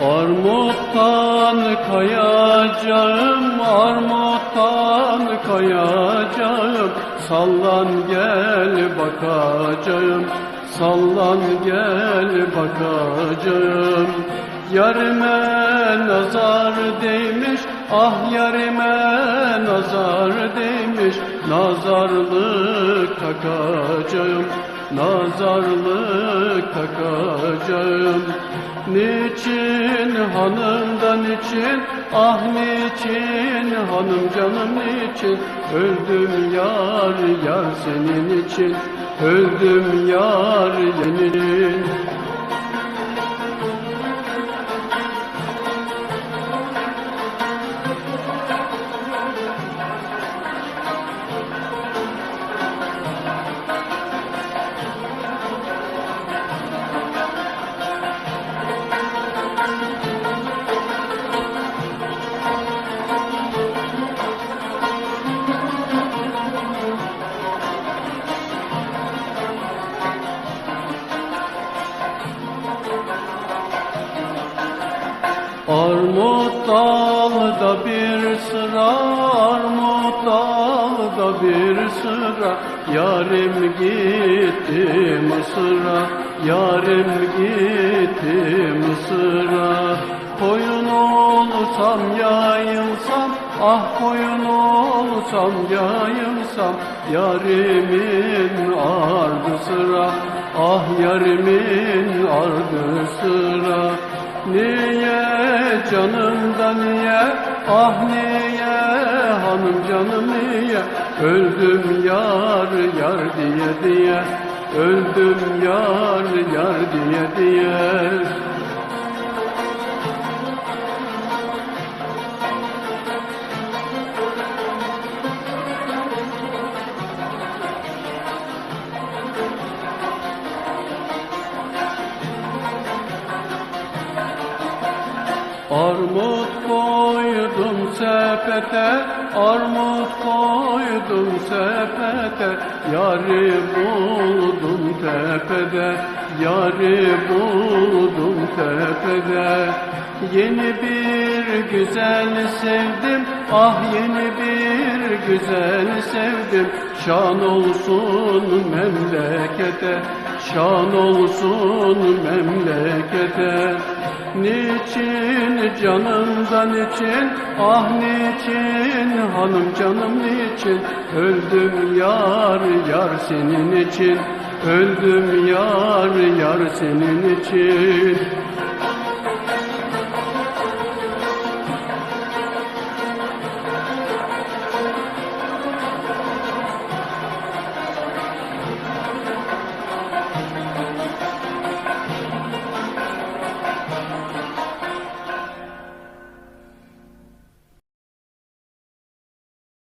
Armuttan kayacağım, armuttan kayacağım. Sallan gel bakacağım, sallan gel bakacağım. Yarime nazar değmiş, ah yarime nazar değmiş. Nazarlık takacağım, nazarlık takacağım Niçin hanımdan için, ah niçin hanım canım niçin Öldüm yar yar senin için, öldüm yar senin Armut dalda bir sıra, armut dalda bir sıra. Yarim gitti Mısır'a, yarim gitti Mısır'a. Koyun olsam yayılsam, ah koyun olsam yayılsam. Yarimin ardı sıra, ah yarimin ardı sıra. Niye canımda niye? Ah niye? Hanım canım niye? Öldüm yar yar diye diye. Öldüm yar yar diye diye Armut koydum sepete, armut koydum sepete. Yari buldum tepede, yari buldum tepede. Yeni bir güzel sevdim, ah yeni bir güzel sevdim. Şan olsun memlekete, şan olsun memlekete Niçin canımdan için, ah niçin hanım canım niçin? Öldüm yar yar senin için, öldüm yar yar senin için